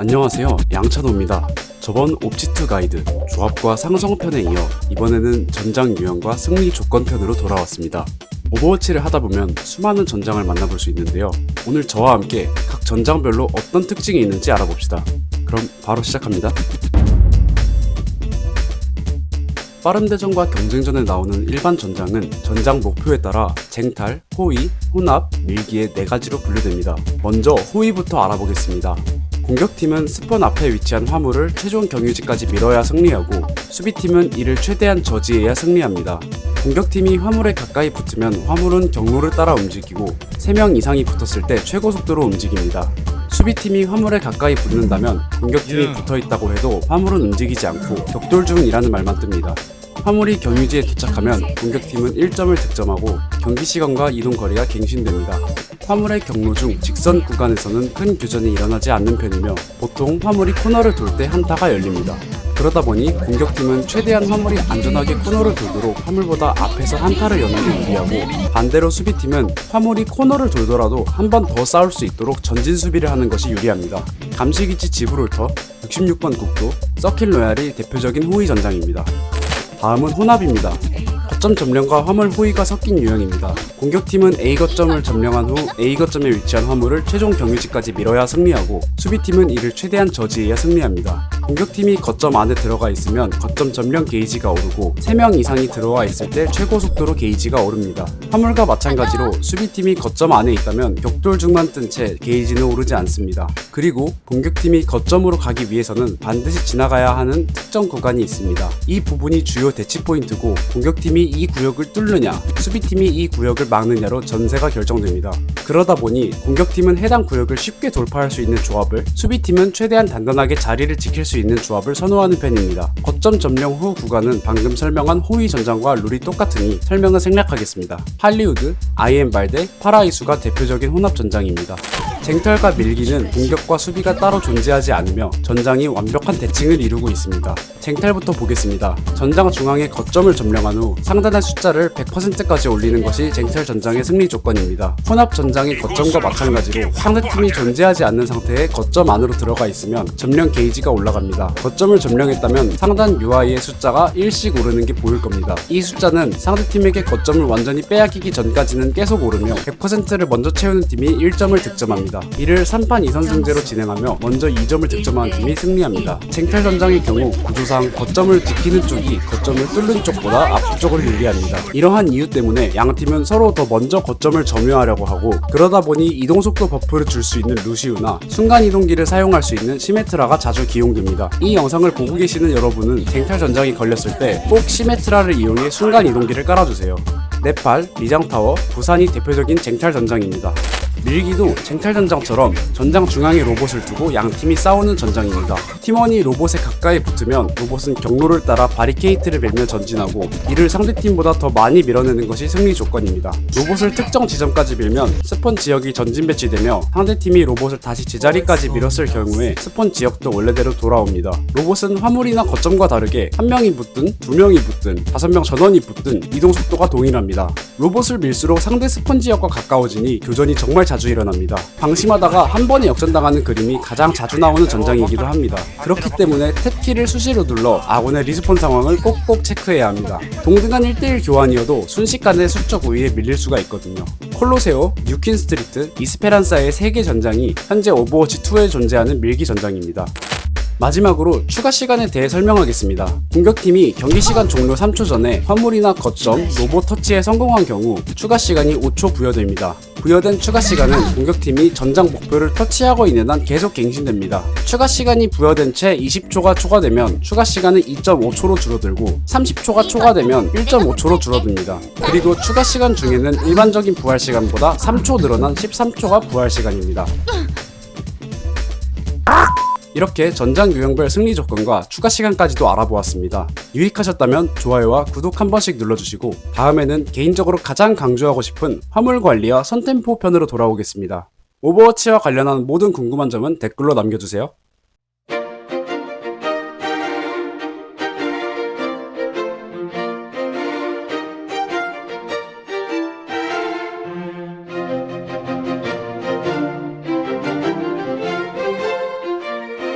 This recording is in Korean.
안녕하세요. 양찬호입니다. 저번 옵지2 가이드 조합과 상성편에 이어 이번에는 전장 유형과 승리 조건편으로 돌아왔습니다. 오버워치를 하다보면 수많은 전장을 만나볼 수 있는데요. 오늘 저와 함께 각 전장별로 어떤 특징이 있는지 알아봅시다. 그럼 바로 시작합니다. 빠른 대전과 경쟁전에 나오는 일반 전장은 전장 목표에 따라 쟁탈, 호위, 혼합, 밀기의 네 가지로 분류됩니다. 먼저 호위부터 알아보겠습니다. 공격팀은 스폰 앞에 위치한 화물을 최종 경유지까지 밀어야 승리하고 수비팀은 이를 최대한 저지해야 승리합니다. 공격팀이 화물에 가까이 붙으면 화물은 경로를 따라 움직이고 3명 이상이 붙었을 때 최고 속도로 움직입니다. 수비팀이 화물에 가까이 붙는다면 공격팀이 예. 붙어 있다고 해도 화물은 움직이지 않고 격돌 중이라는 말만 뜹니다. 화물이 경유지에 도착하면 공격팀은 1점을 득점하고 경기 시간과 이동 거리가 갱신됩니다. 화물의 경로 중 직선 구간에서는 큰 교전이 일어나지 않는 편이며 보통 화물이 코너를 돌 때 한타가 열립니다. 그러다 보니 공격팀은 최대한 화물이 안전하게 코너를 돌도록 화물보다 앞에서 한타를 여는 게 유리하고 반대로 수비팀은 화물이 코너를 돌더라도 한 번 더 싸울 수 있도록 전진 수비를 하는 것이 유리합니다. 감시기지 지브롤터 66번 국도 서킷 로얄이 대표적인 호위 전장입니다. 다음은 혼합입니다. 거점 점령과 화물 호위가 섞인 유형입니다. 공격팀은 A 거점을 점령한 후 A 거점에 위치한 화물을 최종 경유지까지 밀어야 승리하고 수비팀은 이를 최대한 저지해야 승리합니다. 공격팀이 거점 안에 들어가 있으면 거점 점령 게이지가 오르고 3명 이상이 들어와 있을 때 최고 속도로 게이지가 오릅니다. 화물과 마찬가지로 수비팀이 거점 안에 있다면 격돌 중만 뜬 채 게이지는 오르지 않습니다. 그리고 공격팀이 거점으로 가기 위해서는 반드시 지나가야 하는 특정 구간이 있습니다. 이 부분이 주요 대치 포인트고 공격팀이 이 구역을 뚫느냐, 수비팀이 이 구역을 막느냐로 전세가 결정됩니다. 그러다 보니 공격팀은 해당 구역을 쉽게 돌파할 수 있는 조합을, 수비팀은 최대한 단단하게 자리를 지킬 수 있는 조합을 선호하는 편입니다. 거점 점령 후 구간은 방금 설명한 호위 전장과 룰이 똑같으니 설명은 생략하겠습니다. 할리우드, 아이엠 발데, 파라이수가 대표적인 혼합 전장입니다. 쟁탈과 밀기는 공격과 수비가 따로 존재하지 않으며 전장이 완벽한 대칭을 이루고 있습니다. 쟁탈부터 보겠습니다. 전장 중앙에 거점을 점령한 후 상단의 숫자를 100%까지 올리는 것이 쟁탈 전장의 승리 조건입니다. 혼합 전장이 거점과 마찬가지로 상대팀이 존재하지 않는 상태에 거점 안으로 들어가 있으면 점령 게이지가 올라갑니다. 거점을 점령했다면 상단 UI의 숫자가 1씩 오르는 게 보일 겁니다. 이 숫자는 상대팀에게 거점을 완전히 빼앗기기 전까지는 계속 오르며 100%를 먼저 채우는 팀이 1점을 득점합니다. 이를 3판 2선승제로 진행하며 먼저 2점을 득점하는 팀이 승리합니다. 쟁탈 전장의 경우 구조상 거점을 지키는 쪽이 거점을 뚫는 쪽보다 압도적으로 유리합니다. 이러한 이유 때문에 양 팀은 서로 더 먼저 거점을 점유하려고 하고 그러다 보니 이동 속도 버프를 줄 수 있는 루시우나 순간 이동기를 사용할 수 있는 시메트라가 자주 기용됩니다. 이 영상을 보고 계시는 여러분은 쟁탈 전장이 걸렸을 때 꼭 시메트라를 이용해 순간 이동기를 깔아주세요. 네팔, 리장타워, 부산이 대표적인 쟁탈 전장입니다. 밀기도 쟁탈 전장처럼 전장 중앙에 로봇을 두고 양 팀이 싸우는 전장입니다. 팀원이 로봇에 가까이 붙으면 로봇은 경로를 따라 바리케이트를 밀며 전진하고 이를 상대팀보다 더 많이 밀어내는 것이 승리 조건입니다. 로봇을 특정 지점까지 밀면 스폰 지역이 전진 배치되며 상대팀이 로봇을 다시 제자리까지 밀었을 경우에 스폰 지역도 원래대로 돌아옵니다. 로봇은 화물이나 거점과 다르게 한 명이 붙든 두 명이 붙든 다섯 명 전원이 붙든 이동 속도가 동일합니다. 로봇을 밀수록 상대 스폰 지역과 가까워지니 교전이 정말 자주 일어납니다. 방심하다가 한 번에 역전당하는 그림이 가장 자주 나오는 전장이기도 합니다. 그렇기 때문에 탭키를 수시로 눌러 아군의 리스폰 상황을 꼭꼭 체크해야 합니다. 동등한 1대1 교환이어도 순식간에 수적 우위에 밀릴 수가 있거든요. 콜로세오, 뉴킨 스트리트, 이스페란사의 3개 전장이 현재 오버워치 2에 존재하는 밀기 전장입니다. 마지막으로 추가 시간에 대해 설명하겠습니다. 공격팀이 경기 시간 종료 3초 전에 화물이나 거점, 로봇 터치에 성공한 경우 추가 시간이 5초 부여됩니다. 부여된 추가 시간은 공격팀이 전장 목표를 터치하고 있는 한 계속 갱신됩니다. 추가 시간이 부여된 채 20초가 초과되면 추가 시간은 2.5초로 줄어들고 30초가 초과되면 1.5초로 줄어듭니다. 그리고 추가 시간 중에는 일반적인 부활 시간보다 3초 늘어난 13초가 부활 시간입니다. 이렇게 전장 유형별 승리 조건과 추가 시간까지도 알아보았습니다. 유익하셨다면 좋아요와 구독 한 번씩 눌러주시고 다음에는 개인적으로 가장 강조하고 싶은 화물 관리와 선템포 편으로 돌아오겠습니다. 오버워치와 관련한 모든 궁금한 점은 댓글로 남겨주세요.